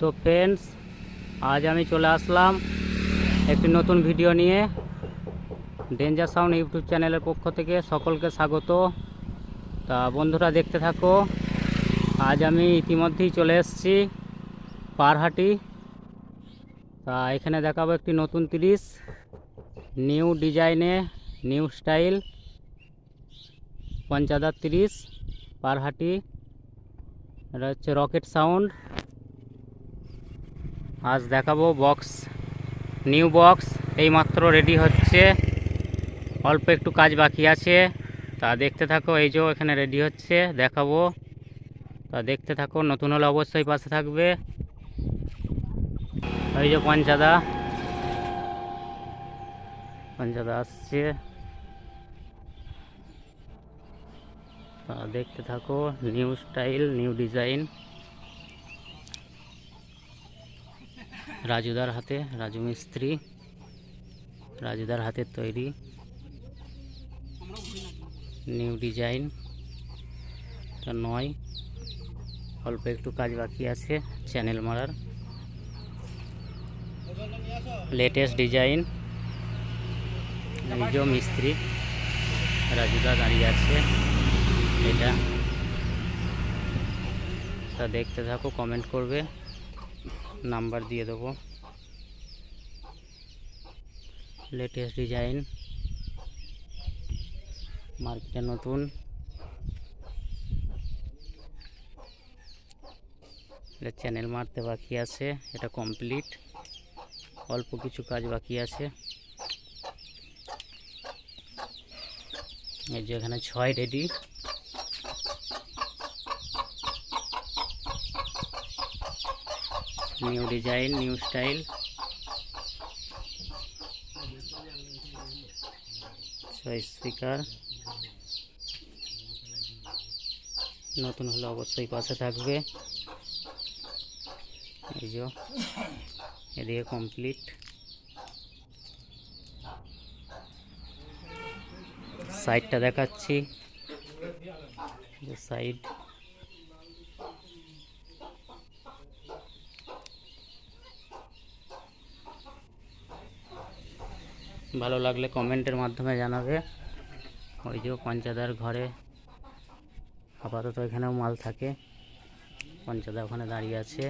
তো ফ্রেন্ডস আজ আমি চলে আসলাম একটি নতুন ভিডিও নিয়ে। ডেঞ্জার সাউন্ড ইউটিউব চ্যানেলের পক্ষ থেকে সকলকে স্বাগত। তা বন্ধুরা দেখতে থাকো, আজ আমি ইতিমধ্যেই চলে এসেছি পারহাটি। তা এখানে দেখাবো একটি নতুন তিরিশ নিউ ডিজাইনে নিউ স্টাইল পঞ্চাদার তিরিশ, পারহাটি। এটা হচ্ছে রকেট সাউন্ড আজ দেখাবো বক্স নিউ বক্স এইমাত্র রেডি হচ্ছে। অল্প একটু কাজ বাকি আছে। তা দেখতে থাকো, এই যে এখানে রেডি হচ্ছে, দেখাবো। তা দেখতে থাকো, নতুন হলে অবশ্যই পাশে থাকবে। এই যে পঞ্চাদা। পঞ্চাদা আসছে। তা দেখতে থাকো নিউ স্টাইল নিউ ডিজাইন রাজুদার হাতে, রাজু মিস্ত্রি, রাজুদার হাতের তৈরি নিউ ডিজাইন তা নয়, অল্প একটু কাজ বাকি আছে চ্যানেল মারার। লেটেস্ট ডিজাইন নিজ মিস্ত্রি, রাজুদা দাঁড়িয়ে আছে, এটা। তা দেখতে থাকো কমেন্ট করবে। নাম্বার দিয়ে দেবো। লেটেস্ট ডিজাইন মার্কেটে নতুন। এটা চ্যানেল মারতে বাকি আছে, এটা কমপ্লিট অল্প কিছু কাজ বাকি আছে। এই যে এখানে ছয় ready new design new style speaker নতুন হলে অবশ্যই পাশে থাকবে। এই যে, এদিকে কমপ্লিট সাইডটা দেখাচ্ছি। সাইড ভালো লাগলে কমেন্টের মাধ্যমে জানাবে। ওই যে পঞ্চাদার ঘরে। আপাতত এখানেও মাল থাকে। পঞ্চাদা ওখানে দাঁড়িয়ে আছে।